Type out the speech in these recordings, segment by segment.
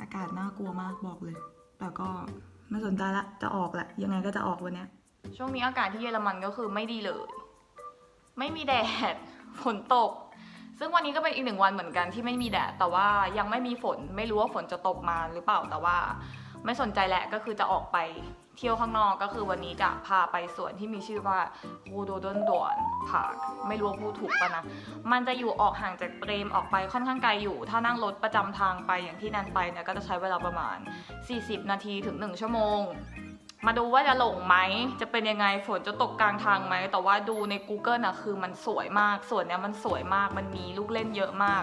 อากาศน่ากลัวมากบอกเลย แต่ก็ไม่สนใจละ จะออกแหละ ยังไงก็จะออกวันเนี้ย ช่วงนี้อากาศที่เยอรมันก็คือไม่ดีเลย ไม่มีแดด ฝนตก ซึ่งวันนี้ก็เป็นอีกหนึ่งวันเหมือนกันที่ไม่มีแดด แต่ว่ายังไม่มีฝน ไม่รู้ว่าฝนจะตกมาหรือเปล่า แต่ว่า ไม่สนใจแหละก็คือจะออกไปเที่ยวข้างนอกก็คือวันนี้จะพาไปสวนที่มีชื่อว่าฮูโดดนดวนพาร์คไม่รู้พูดถูกปะนะ มันจะอยู่ออกห่างจากเปรมออกไปค่อนข้างไกลอยู่ ถ้านั่งรถประจำทางไปอย่างที่นันไปเนี่ยก็จะใช้เวลาประมาณ 40 นาทีถึง 1 ชั่วโมง มาดูว่าจะหลงไหม จะเป็นยังไง ฝนจะตกกลางทางไหม แต่ว่าดูใน Google นะคือมันสวยมากส่วนเนี้ยมันสวยมาก มันมีลูกเล่นเยอะมาก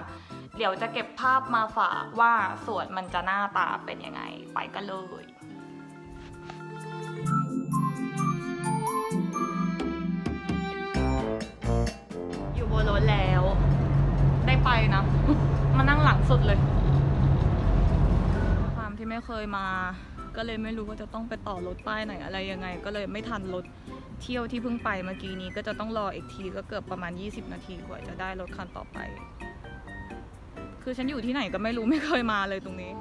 เดี๋ยวจะเก็บภาพมาฝากว่าสวนมันจะหน้าตาเป็นยังไง ไปกันเลยอยู่บนรถแล้ว ได้ไปนะ มานั่งหลังสุดเลย ความที่ไม่เคยมา ก็เลยไม่รู้ว่าจะต้องไปต่อรถป้ายไหนอะไรยังไง ก็เลยไม่ทันรถเที่ยวที่เพิ่งไปเมื่อกี้นี้ ก็จะต้องรออีกทีก็เกือบประมาณ 20 นาทีกว่าจะได้รถคันต่อไป คือฉันอยู่ที่ไหนก็ไม่รู้ไม่เคยมาเลยตรงนี้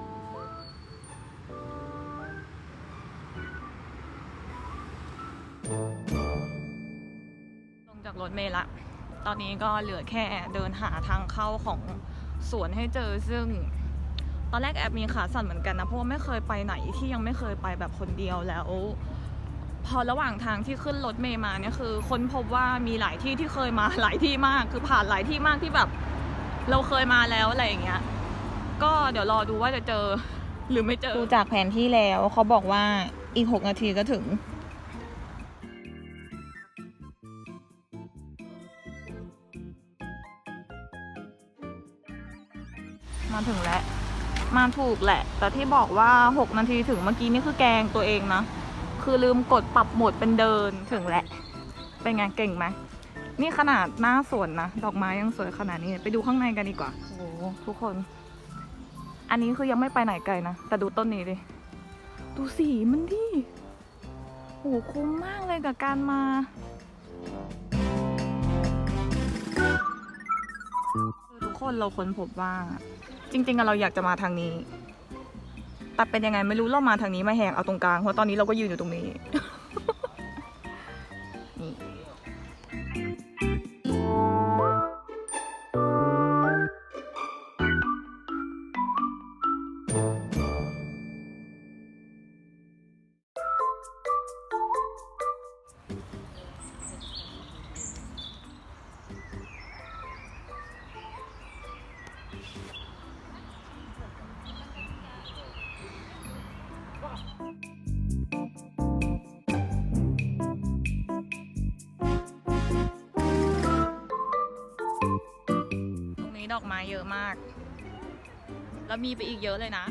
ลงจากรถเมล์ละ ตอนนี้ก็เหลือแค่เดินหาทางเข้าของสวนให้เจอซึ่ง ตอนแรกแอบมีขาสั่นเหมือนกันนะเพราะว่าไม่เคยไปไหนที่ยังไม่เคยไปแบบคนเดียวแล้ว พอระหว่างทางที่ขึ้นรถเมย์มาเนี่ยคือค้นพบว่ามีหลายที่ที่เคยมาหลายที่มากคือผ่านหลายที่มากที่แบบ เราเคยมาแล้วอะไรอย่างเงี้ย ก็เดี๋ยวรอดูว่าจะเจอหรือไม่เจอดูจากแผนที่แล้วเขาบอกว่าอีก 6 นาทีก็ถึงมาถึงแล้ว มาถูกแหละ แต่ที่บอกว่า 6 นาทีถึงเมื่อกี้นี่คือแกงตัวเองนะ คือลืมกดปรับโหมดเป็นเดินถึงแหละ เป็นไงเก่งไหมนี่ขนาดหน้าสวนนะ ดอกไม้ยังสวยขนาดนี้ ไปดูข้างในกันดีกว่าโอ้โหทุกคน อันนี้คือยังไม่ไปไหนไกลนะ แต่ดูต้นนี้ดิ ดูสีมันดิโอ้โหคุ้มมากเลยกับการมาทุกคนเราค้นพบว่า จริงๆอะเราอยากจะมาทางนี้ แต่เป็นยังไงไม่รู้เรามาทางนี้มาแหกเอาตรงกลางเพราะตอนนี้เราก็ยืนอยู่ตรงนี้ อกไม้เยอะมาก แล้วมีไปอีกเยอะเลยนะ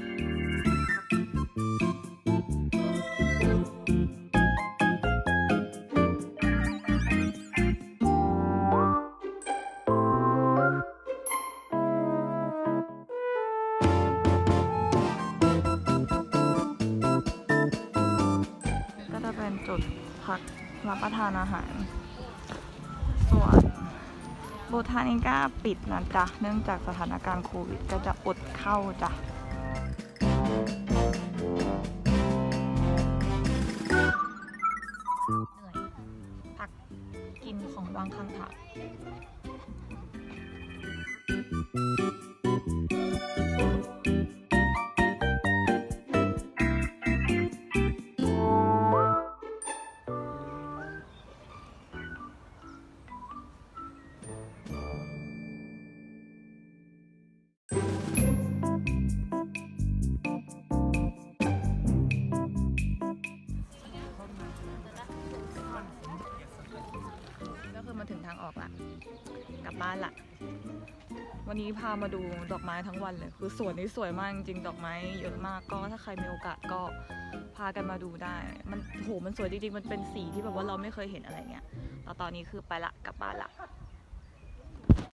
ก็จะเป็นจุดพักรับประทานอาหาร ส่วน โบทานิก้าปิดนะจ๊ะ เนื่องจากสถานการณ์โควิดก็จะอดเข้าจ้ะเหนื่อยพักกินของวางข้างทาง มาถึงทางออกละกลับบ้านละวันนี้พามาดูดอกไม้ทั้งวันเลย คือสวนนี้สวยมากจริงดอกไม้เยอะมากก็ถ้าใครมีโอกาสก็พากันมาดูได้ มันโหมันสวยจริงๆ มันเป็นสีที่แบบว่าเราไม่เคยเห็นอะไรเงี้ยแต่ตอนนี้คือไปละกลับบ้านละ